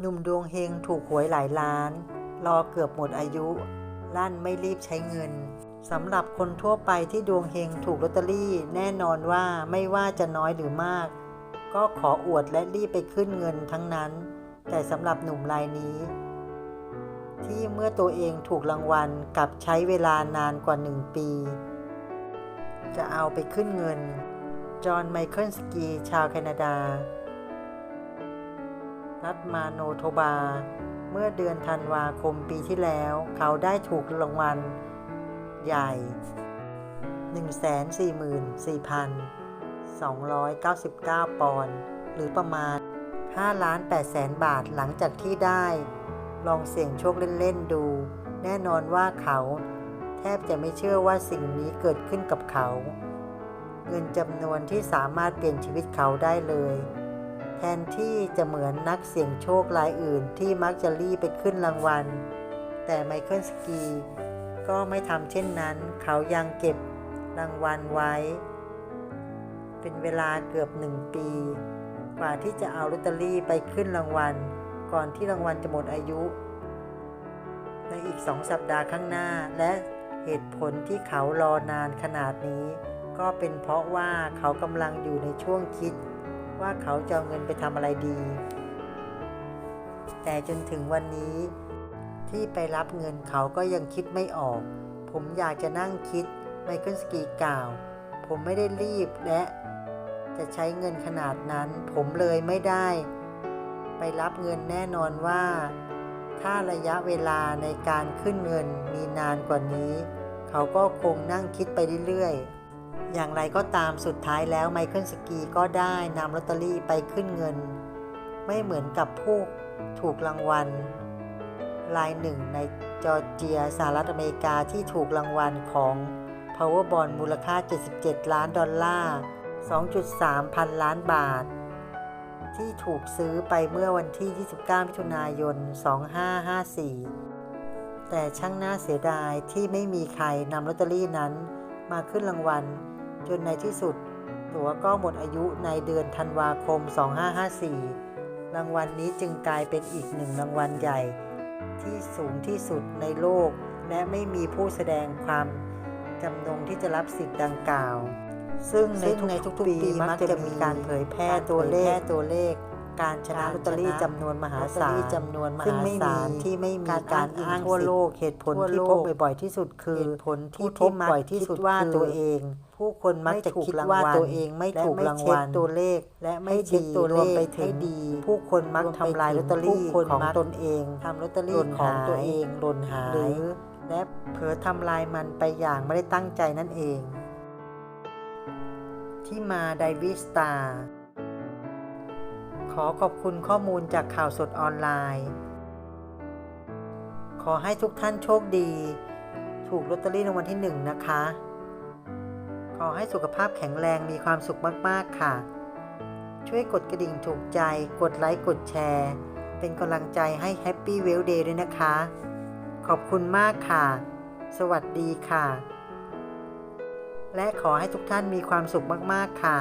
หนุ่มดวงเฮงถูกหวยหลายล้าน รอเกือบหมดอายุ ลั่นไม่รีบใช้เงินสำหรับคนทั่วไปที่ดวงเฮงถูกลอตเตอรี่แน่นอนว่าไม่ว่าจะน้อยหรือมาก ก็ขออวดและรีบไปขึ้นเงินทั้งนั้น แต่สำหรับหนุ่มรายนี้ ที่เมื่อตัวเองถูกรางวัลกลับใช้เวลานานกว่าหนึ่งปี จะเอาไปขึ้นเงิน จอห์นไมเคิลสกีชาวแคนาดา รัฐมาโนโทบา เมื่อเดือนธันวาคมปีที่แล้ว เขาได้ถูกรางวัลใหญ่ 144,299 ปอนด์หรือประมาณ5ล้าน8แสนบาทหลังจากที่ได้ ลองเสี่ยงโชคเล่น ๆ ดู แน่นอนว่าเขาแทบจะไม่เชื่อว่าสิ่งนี้เกิดขึ้นกับเขา เงินจำนวนที่สามารถเปลี่ยนชีวิตเขาได้เลย แทนที่จะเหมือนนักเสี่ยงโชครายอื่นที่มักจะรีบไปขึ้นรางวัล แต่ไมเคิลสกีก็ไม่ทำเช่นนั้น เขายังเก็บรางวัลไว้ เป็นเวลาเกือบหนึ่งปี กว่าที่จะเอาลอตเตอรี่ไปขึ้นรางวัล ก่อนที่รางวัลจะหมดอายุ ในอีกสองสัปดาห์ข้างหน้าและเหตุผลที่เขารอนานขนาดนี้ ก็เป็นเพราะว่าเขากำลังอยู่ในช่วงคิด ว่าเขาจะเอาเงินไปทำอะไรดี แต่จนถึงวันนี้ที่ไปรับเงินเขาก็ยังคิดไม่ออก ผมอยากจะนั่งคิดไมเคิลสกีกล่าว ผมไม่ได้รีบและ จะใช้เงินขนาดนั้น ผมเลยไม่ได้ ไปรับเงินแน่นอนว่า ถ้าระยะเวลาในการขึ้นเงินมีนานกว่านี้ เขาก็คงนั่งคิดไปเรื่อยๆ อย่างไรก็ตามสุดท้ายแล้วไมเคิลสกีก็ได้นำลอตเตอรี่ไปขึ้นเงิน ไม่เหมือนกับผู้ถูกรางวัล รายหนึ่งในจอร์เจียสหรัฐอเมริกาที่ถูกรางวัลของ Powerball มูลค่า 77 ล้านดอลลาร์ 2.3 พันล้านบาท ที่ถูกซื้อไปเมื่อวันที่ 29 มิถุนายน 2554 แต่ช่างน่าเสียดายที่ไม่มีใครนำลอตเตอรี่นั้นมาขึ้นรางวัล จนในที่สุด ตั๋วก็หมดอายุในเดือนธันวาคม 2554 รางวัลนนี้จึงกลายเป็นอีกหนึ่งรางวัลใหญ่ ที่สูงที่สุดในโลก และไม่มีผู้แสดงความจำนงที่จะรับสิทธิ์ดังกล่าว ซึ่งในทุกๆปีมักจะมีการเผยแพร่ตัวเลขตัวเลข การชนะลอตเตอรี่จำนวนมหาศาลจำนวนมหาศาลที่ไม่มีการอ้างทั่วโลกเหตุผลที่พบบ่อยๆที่สุดคือเหตุผลที่พบบ่อยที่สุดว่าตัวเองผู้คนมักจะคิดว่าตัวเองไม่ถูกรางวัลตัวเลข และไม่เช็คตัวเลขไปถึงดี ผู้คนมักทำลายลอตเตอรี่ของตนเองทำลอตเตอรี่ของตัวเองหล่นหายหรือและเผลอทำลายมันไปอย่างไม่ได้ตั้งใจนั่นเอง ที่มาไดวิสตา ขอขอบคุณข้อมูลจากข่าวสดออนไลน์ ขอให้ทุกท่านโชคดี ถูกลอตเตอรี่รางวัลที่หนึ่งนะคะ ขอให้สุขภาพแข็งแรงมีความสุขมาก ๆ ค่ะ ช่วยกดกระดิ่งถูกใจ กดไลค์ กดแชร์ เป็นกำลังใจให้ Happy w e l l Day ด้วยนะคะ ขอบคุณมากค่ะ สวัสดีค่ะ และขอให้ทุกท่านมีความสุขมาก ๆ ค่ะ